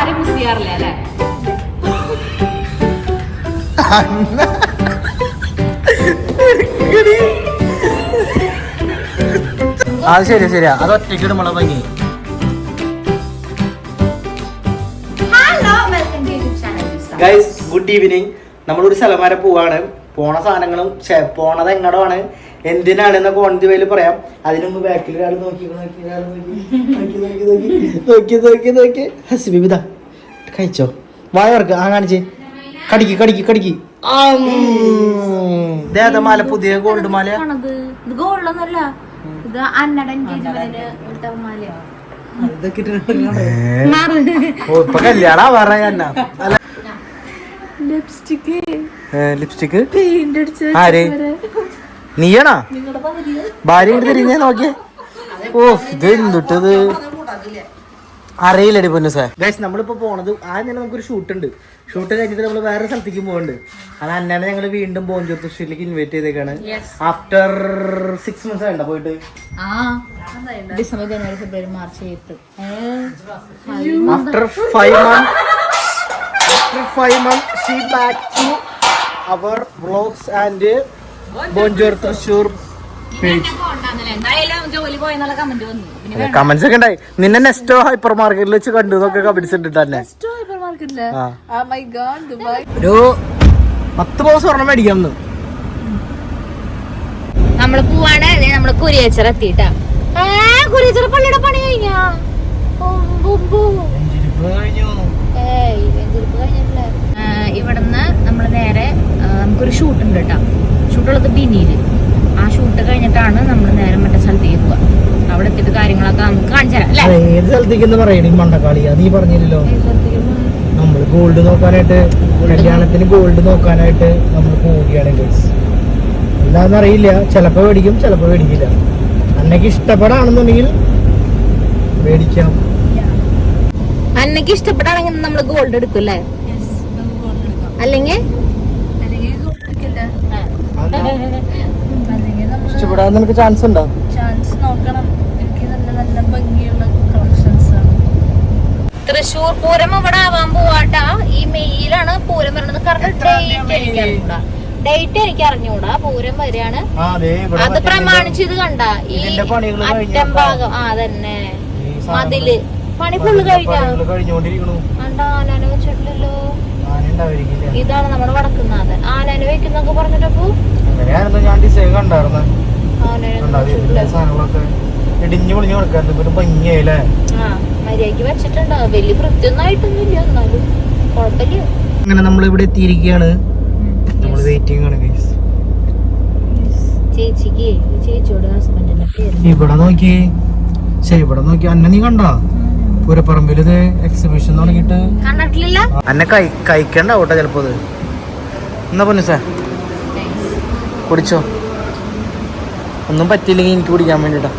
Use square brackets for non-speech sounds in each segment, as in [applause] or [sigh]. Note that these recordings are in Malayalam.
ആരും മിസ് ചെയ്യാറില്ല അല്ലേ? അത് ശരി ശരിയാ. അത് ഒറ്റയ്ക്ക് നമ്മളെ ഭംഗി hello welcome to YouTube channel guys good evening നമ്മളൊരു സ്ഥലം വരെ പോവാണ്. പോണ സാധനങ്ങളും പോണത് എങ്ങടാണ് എന്തിനാണ് എന്നൊക്കെ വണ്ടി ദി വേയിൽ പറയാം. അതിനു മുമ്പ് ബാക്കിൽ ഒരാൾ നോക്കി നോക്കി ഒരാൾ നോക്കി നോക്കി നോക്കി നോക്കി നോക്കി നോക്കി നോക്കി. ഹസിബി ഇതാ കഴിച്ചോ? വായ വർക്ക് ആ കാണിച്ചേ. കടിക്ക് കടിക്ക് കടിക്ക്. ആം. ദേ അതാ മാല പുതിയ ഗോൾഡ് മാല. ഗോൾഡൊന്നല്ല ഇത് അന്നട അടിച്ച് ആര്? നീയാണാ? ഭാര്യ എടുത്ത് തിരിഞ്ഞേ നോക്കിയേ ഓ ഇത് എന്തുട്ടത്? അറിയില്ലടി പൊന്നു സാർ ഗൈസ് നമ്മളിപ്പോ പോണത് ആദ്യം തന്നെ നമുക്കൊരു ഷൂട്ട് ഉണ്ട് ഷൂട്ട് കഴിഞ്ഞിട്ട് നമ്മൾ വേറെ സ്ഥലത്തേക്ക് പോകുന്നുണ്ട് അത് അന്നാണ് ഞങ്ങൾ വീണ്ടും പോകും തൃശ്ശൂരിലേക്ക് ഇൻവൈറ്റ് ചെയ്തേക്കാണ്. ആഫ്റ്റർ സിക്സ് മന്ത്സ് ആയിണ്ട പോയിട്ട്? ആ December January February March April after five month after five month she back to our vlogs and bonjour പിന്നെ കമന്റ്സ് ഒക്കെ ഉണ്ടായി. നിന്നെ നെസ്റ്റോ ഹൈപ്പർ മാർക്കറ്റിൽ വെച്ച് കണ്ടു എന്നൊക്കെ കമന്റ്സ് ഇട്ടിട്ടല്ലേ ദുബായ് ഒരു പത്ത് പവൻ സ്വർണം മേടിക്കാം നമ്മൾ പോവാണ്. നമ്മൾ കുരിയച്ചർ എത്തിട്ടാ കുരിയച്ചർ പള്ളിയുടെ പണി കഴിഞ്ഞാ. ഏയ്, കഴിഞ്ഞിട്ടില്ല. ആ, ഇവിടുന്ന് നമ്മൾ നേരെ നമുക്കൊരു ഷൂട്ട് ഉണ്ട് കേട്ടോ ഷൂട്ടുള്ളത് ബിനിയിൽ ആ ഷൂട്ട് കഴിഞ്ഞിട്ടാണ് നമ്മൾ നേരെ മറ്റേ സ്ഥലത്തേക്ക് പോവാ. അവിടെ എത്തിയിട്ട് കാര്യങ്ങളൊക്കെ നമുക്ക് കാണിച്ചുതരാം ഏത് സ്ഥലത്തേക്ക് പറയണ? മണ്ടക്കാളിയാ. നീ പറഞ്ഞില്ലല്ലോ. നമ്മൾ ഗോൾഡ് നോക്കാനായിട്ട് കല്യാണത്തിന് ഗോൾഡ് നോക്കാനായിട്ട് നമ്മൾ പോവുകയാണ് ഗൈസ് എന്താന്ന് അറിയില്ല. ചിലപ്പോ മേടിക്കും ചിലപ്പോ മേടിക്കില്ല. അന്നയ്ക്ക് ഇഷ്ടപ്പെടാണെന്നുണ്ടെങ്കിൽ മേടിക്കാം. അന്നയ്ക്ക് ഇഷ്ടപ്പെടാണെങ്കിൽ നമ്മൾ ഗോൾഡ് എടുക്കും അല്ലേ? അല്ലെങ്കിൽ ഇഷ്ടപ്പെടാൻ നിനക്ക് ചാൻസ് ഉണ്ടോ? ചാൻസ് നോക്കണം. എനിക്ക് നല്ല നല്ല ഭംഗിയുള്ള കളക്ഷൻസ് ആണ്. തൃശ്ശൂർ പൂരം ഇവിടെ ആവാൻ പോവാട്ടാ. ഈ മെയ്യിലാണ് പൂരം വരുന്നത്. കറക്റ്റ് ഡേറ്റ് എനിക്ക് അറിഞ്ഞൂടാ ഡേറ്റ് എനിക്ക് അറിഞ്ഞൂടാ പൂരം വരികയാണ്. ആ ദേ ഇവിടെ അത് പ്രമാണിച്ചത് പ്രമാണിച്ച് ഇത് കണ്ട. ഈ അറ്റം ഭാഗം. ആ തന്നെ മതിൽ. പണി ഫുള്ള് കഴിഞ്ഞാ? കണ്ടോ ഞാൻ വെച്ചിട്ടില്ലല്ലോ. ഇതാണ് നമ്മുടെ വടക്കുന്നാഥൻ ആനാന വെക്കുന്നൊക്കെ പറഞ്ഞിട്ടപ്പോ? ഞാൻ ഡിസൈൻ കണ്ടായിരുന്നു. ആനാന ഉണ്ടാവും ഇതിലെ സാധനങ്ങളൊക്കെ ഇടിഞ്ഞു പൊളിഞ്ഞു കൊടുക്കാൻ ഒരു ഭംഗിയായില്ലേ? ആ മര്യാദയ്ക്ക് വെച്ചിട്ടുണ്ട്. വലിയ വൃത്തിയൊന്നും ആയിട്ടൊന്നുമില്ല എന്നാലും കുഴപ്പമില്ല. അങ്ങനെ നമ്മൾ ഇവിടെ എത്തിയിരിക്കുകയാണ് നമ്മൾ വെയിറ്റിംഗ് ആണ് ഗൈസ് ചേച്ചിക്ക് ചേച്ചിയോട് ഹസ്ബൻഡിന്റെ പേര് ഇവിടെ നോക്കി ശരി ഇവിടെ നോക്കി അന്നെ നീ കണ്ടോ? പൂരപ്പറമ്പിൽ ഇത് എക്സിബിഷൻ തുടങ്ങിയിട്ട് എന്നെ അന്നെ കൈ കഴിക്കണ്ട കേട്ടോ ചിലപ്പോ ഇത്. എന്നാ പൊന്നു സാർ? കുടിച്ചോ? ഒന്നും പറ്റിയില്ലെങ്കിൽ എനിക്ക് കുടിക്കാൻ വേണ്ടിട്ടാ.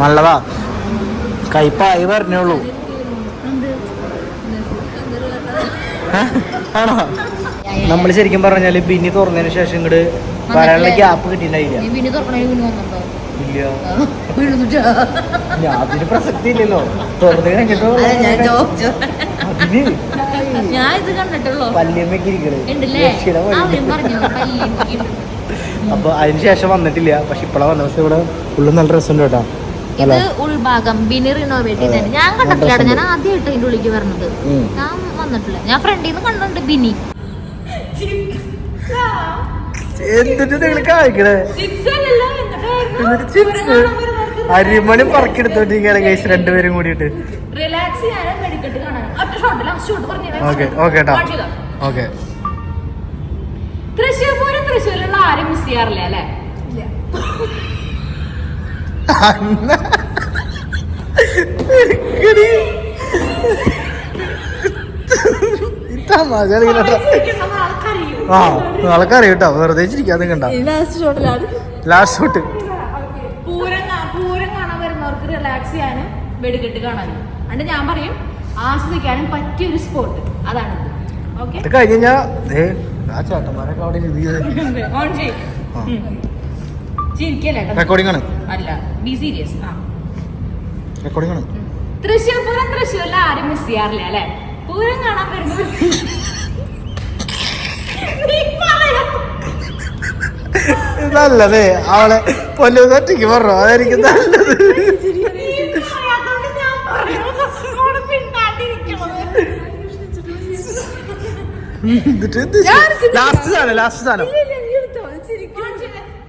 നല്ലതാ. കയ്പായി പറഞ്ഞോളൂ ആണോ? നമ്മൾ ശരിക്കും പറഞ്ഞാൽ ബിന്നി തുറന്നതിന് ശേഷം ഇങ്ങോട്ട് വരാനുള്ള ഗ്യാപ്പ് കിട്ടിയിട്ടുണ്ടായില്ല പിന്നെ പിന്നെ ഇല്ല. ഞാൻ അതിന് പ്രസക്തി ഇല്ലല്ലോ തുറന്നു കഴിഞ്ഞിട്ടോ അതിന് ഞാൻ ഇത് കണ്ടിട്ടുള്ളൂ. അപ്പൊ അതിന് ശേഷം വന്നിട്ടില്ല. പക്ഷെ ഇപ്പഴാ വന്ന ദിവസം ഇവിടെ ഉള്ളിൽ നല്ല രസമുണ്ട് കേട്ടോ. ഇത് ഉൾഭാഗം ബിനി റിനോവേറ്റ് ഞാൻ കണ്ടിട്ടില്ല ഞാൻ ആദ്യമായിട്ട് ഇതിന്റെ ഉള്ളിലേക്ക് വരണത്. ഞാൻ വന്നിട്ടില്ല. ഞാൻ ഫ്രണ്ടിൽ നിന്ന് കണ്ടിട്ടുണ്ട് ബിനി എന്തിട്ട് നിങ്ങൾ കാണിക്കണേ എന്നിട്ട് ചിപ്സ്? അരിമണി പറക്കെടുത്തോണ്ടിരിക്കുകയാണ് കേസ് രണ്ടുപേരും കൂടിയിട്ട്. ഓക്കെ ഓക്കെ കേട്ടോ ഓക്കെ തൃശ്ശൂർ പൂരം തൃശ്ശൂരിലുള്ള ആരും മിസ് ചെയ്യാറില്ല അല്ലേ? [laughs] ആ ആൾക്കറിയാം കേട്ടോ വെറുതെ ചിരിക്കാതെ കണ്ട ലാസ്റ്റ് ഷോട്ടിലാണ് ലാസ്റ്റ് ഷോട്ട് പൂരം കാ- പൂരം കാണാൻ വരുന്നവർക്ക് റിലാക്സ് ചെയ്യാനും വെടിക്കെട്ട് കാണാനും. അണ്ട് ഞാൻ പറയും ആസ്വദിക്കാനും പറ്റിയ ഒരു സ്പോട്ട് അതാണ് കഴിഞ്ഞ് ആ ചേട്ടന്മാരൊക്കെ അവിടെ. റെക്കോർഡിംഗ് [laughs] ആണ്. അല്ല ബി സീരിയസ് ആ. റെക്കോർഡിംഗ് ആണ്. തൃശ്ശൂർ പൂരം തൃശ്ശൂരിൽ ആരും മിസ് ചെയ്യാറില്ല അല്ലെ? പൂരം കാണാൻ വരുന്നത് [laughs] നല്ലതേ. അവളെ പൊന്നു ഒറ്റയ്ക്ക് പറഞ്ഞു. അതായിരിക്കും നല്ലത്. ലാസ്റ്റ് സാധനം ലാസ്റ്റ് സാധനം.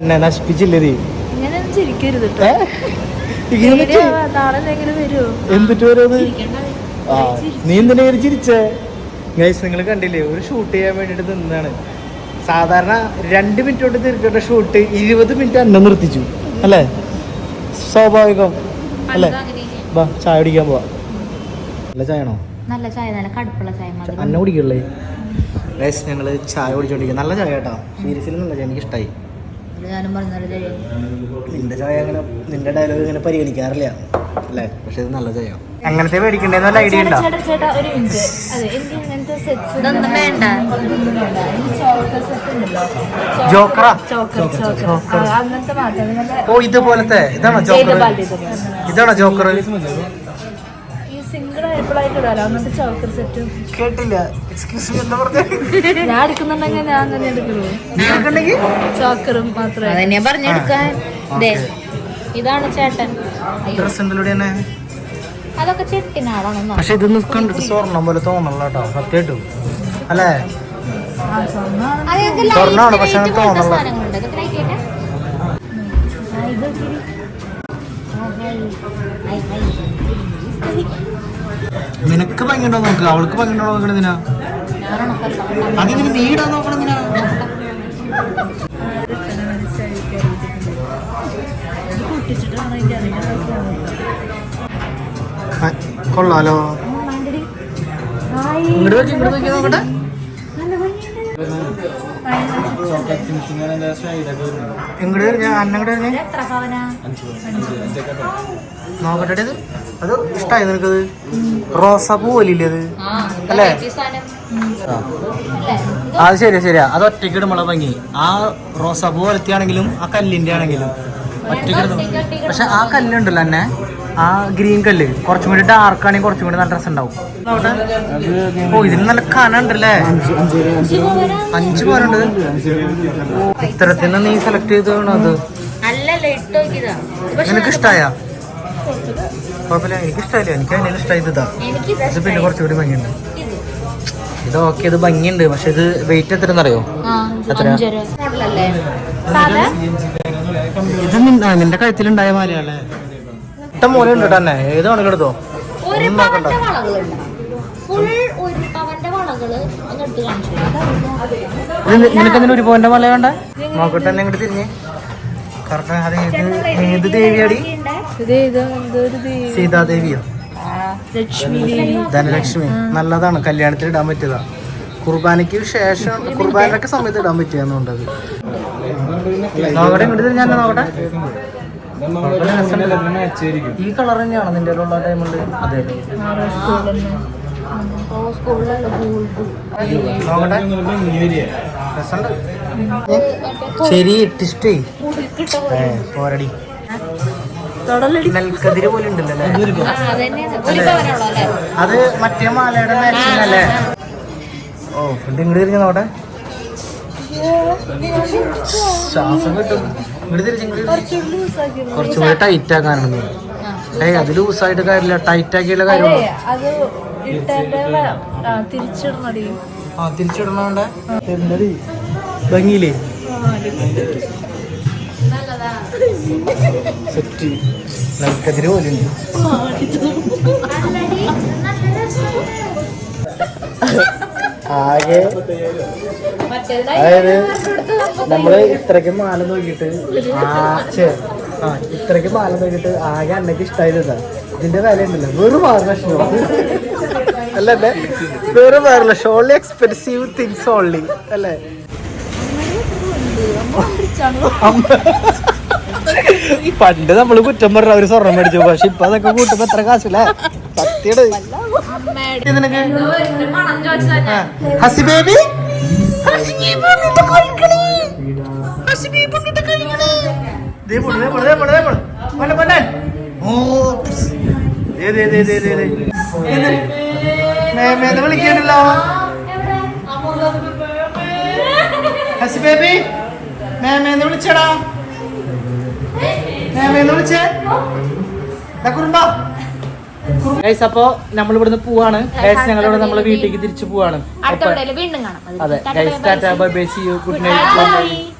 എന്നെ നശിപ്പിച്ചില്ലേ നീ? ചിരിക്കരുത് എന്തിട്ട് വരുന്നത് നീ എന്തിനാ ചിരിച്ചേ? ഗൈസ് നിങ്ങൾ കണ്ടില്ലേ? ഒരു ഷൂട്ട് ചെയ്യാൻ വേണ്ടിട്ട് നിന്നാണ് സാധാരണ രണ്ട് മിനിറ്റ് കൊണ്ട് തീർക്കേണ്ട ഷൂട്ട് ഇരുപത് മിനിറ്റ് അന്നെ നിർത്തിച്ചു. അല്ലേ? സ്വാഭാവികം. അല്ലേ? വാ ബാ ചായ കുടിക്കാൻ പോവാ. നല്ല ചായ ആണോ? നല്ല ചായ നല്ല കടുപ്പുള്ള ചായ അന്ന കുടിക്കല്ലേ ഗൈസ് ഞങ്ങൾ ചായ കുടിച്ചോണ്ടിരിക്കും. നല്ല ചായ കേട്ടോ. സീരിയസിൽ നല്ല ചായ എനിക്ക് ഇഷ്ടമായി ഞാനും ചായ നിന്റെ ചായ അങ്ങനെ നിന്റെ ഡയലോഗ് ഇങ്ങനെ പരിഗണിക്കാറില്ല. അല്ലേ? പക്ഷെ ഇത് നല്ല ചായ. അങ്ങനത്തെ പേടിക്കണ്ടേ നല്ല ഐഡിയ ഉണ്ടോ? ജോക്കറാ? ഓ ഇതുപോലത്തെ. ഇതാണോ ജോക്കർ ഇതാണോ ജോക്കർ കേട്ടില്ല. എക്സ്ക്യൂസ് എന്താ പറഞ്ഞേ? ഞാൻ എടുക്കുന്നുണ്ടെങ്കിൽ ഞാൻ തന്നെ എടുക്കുള്ളൂ. നിങ്ങൾക്കുണ്ടെങ്കിൽ ചോക്കറും മാത്രമേ പറഞ്ഞെടുക്കാൻ. ഇതാണ് ചേട്ടൻ. ഡ്രസ് അതൊക്കെ പക്ഷെ ഇത് കണ്ടിട്ട് സ്വർണം പോലെ തോന്നണല്ലോ കേട്ടോ സത്യമായിട്ടും. അല്ലേ? ആ സ്വർണമാണ് സ്വർണമാണ്, പക്ഷെ അങ്ങനെ തോന്നണല്ലോ. നിനക്ക് ഭംഗിയുണ്ടോ നോക്ക്? അവൾക്ക് ഭംഗിയുണ്ടോ നോക്കണ ഇതിനാ ഞാനാണോ കഷ്ടപ്പെട്ടത്? അതിങ്ങനെ നീടാ ഇടാൻ നോക്കണ പൊട്ടിച്ചിട്ടാണ് അതിന്റെ കൊള്ളാലോ. ഇങ്ങോട്ട് നോക്കി ഇങ്ങോട്ട് നോക്കി നോക്കട്ടെ. ഇങ്ങോട്ട് വരും ഞാൻ അന്നങ്ങോട്ട് നോക്കട്ടെ അത് ഇഷ്ടമായി നിനക്കത്? റോസാപ്പൂ പോലില്ലേ അത് അല്ലേ? അത് ശരിയാ ശരിയാ. അത് ഒറ്റയ്ക്ക് ഇടുമ്പോളെ ഭംഗി. ആ റോസാപ്പൂ വലത്തിയാണെങ്കിലും ആ കല്ലിന്റെ ആണെങ്കിലും. ഒറ്റയ്ക്ക് പക്ഷെ ആ കല്ലുണ്ടല്ലോ എന്നെ ആ ഗ്രീൻ കല്ല്. കുറച്ചും കൂടി ഡാർക്ക് ആണെങ്കിൽ കുറച്ചും കൂടി നല്ല രസം ഉണ്ടാവും ഓ ഇതിന് നല്ല കന ഉണ്ടല്ലേ? അഞ്ച് പോരുണ്ട് നിന്ന് നീ സെലക്ട് പക്ഷെ നിനക്ക് ഇഷ്ടായ? കുഴപ്പമില്ല എനിക്ക് ഇഷ്ടമല്ല എനിക്ക് അതിനെ ഇഷ്ടമായത് ഇതാ. ഇത് പിന്നെ കുറച്ചുകൂടി ഭംഗിയുണ്ട്. ഇത്. ഓക്കെ ഇത് ഭംഗിയുണ്ട്. പക്ഷെ ഇത് വെയിറ്റ് എത്ര അറിയോ ഇത് നിന്റെ കഴുത്തിലുണ്ടായ മാലയല്ലേ ഇഷ്ടം പോലെ ഉണ്ട് തന്നെ ഏത് വേണമെങ്കിൽ എടുത്തോ ഫുൾ ഒരു നിനക്ക് പോയിന്റ് മല വേണ്ട? നോക്കട്ടെ എന്നെ ഇങ്ങോട്ട് തിരിഞ്ഞ്. കറക്റ്റ് അത് ഏത് ഏത് ദേവിയാടി? ഇത് ഇത് എന്തൊരു ദേവി. സീതാദേവിയോ? ലക്ഷ്മി ദേവി. ധനലക്ഷ്മി. നല്ലതാണ്. കല്യാണത്തിന് ഇടാൻ പറ്റിയതാ. കുർബാനയ്ക്ക് ശേഷം കുർബാനയൊക്കെ സമയത്ത് ഇടാൻ പറ്റിയെന്നുണ്ടത്. നോക്കട്ടെ ഇങ്ങോട്ട് തിരിഞ്ഞാൽ നോക്കട്ടെ. ഈ കളർ തന്നെയാണ് നിന്റെ ഉള്ള ടൈമുണ്ട് അതെ. ശരി ടിസ്റ്റേ പോരടി. നെൽക്കതിര് പോലെ ഉണ്ടല്ലോ അത് മറ്റേ മാലയുടെ അല്ലേ? ഓ ഫുഡ് ഇങ്ങോട്ട് തിരിഞ്ഞ് നോട്ടെ ശ്വാസം കിട്ടും. കുറച്ചും കൂടി ടൈറ്റ് ആക്കാനാണ് ഏയ് അത് ലൂസായിട്ട് കാര്യമില്ല. ടൈറ്റ് ആക്കിയുള്ള കാര്യമാണ് ആ തിരിച്ചിടണോണ്ട് ഭംഗിയില്ലേ? സെറ്റ്. നെൽക്കതിര് പോലെ ആകെ അതായത് നമ്മൾ ഇത്രയ്ക്ക് മാല നോക്കിയിട്ട് ആ ഇത്രയ്ക്ക് മാല നോക്കിയിട്ട് ആകെ അന്നക്ക് ഇഷ്ടമായിരുന്നു ഇതിന്റെ വില ഉണ്ടല്ലോ വെറും ആറ് ലക്ഷം അല്ലേ വെറും ആറ് lakh. Only expensive things only അല്ലേ? അമ്മ. പണ്ട് നമ്മൾ കുറ്റം പറഞ്ഞ അവർ സ്വർണം മേടിച്ചു. പക്ഷെ ഇപ്പൊ അതൊക്കെ കൂട്ടുമ്പോ എത്ര കാശില്ലേ? ചോദിച്ചാൽ ഹസി ബേബി? വിളിക്കണ്ടല്ലോ ഹസി ബേബി മേമേന്ന് വിളിച്ചടാ? മേമേന്ന് വിളിച്ചേ? കുറുമ്പാ. ഗൈസ് അപ്പോ നമ്മൾ ഇവിടുന്ന് പോവാണ് ഗൈസ് ഞങ്ങളിവിടെ നമ്മളെ വീട്ടിലേക്ക് തിരിച്ചു പോവാണ്. അതെ guys Tata bye bye see you good night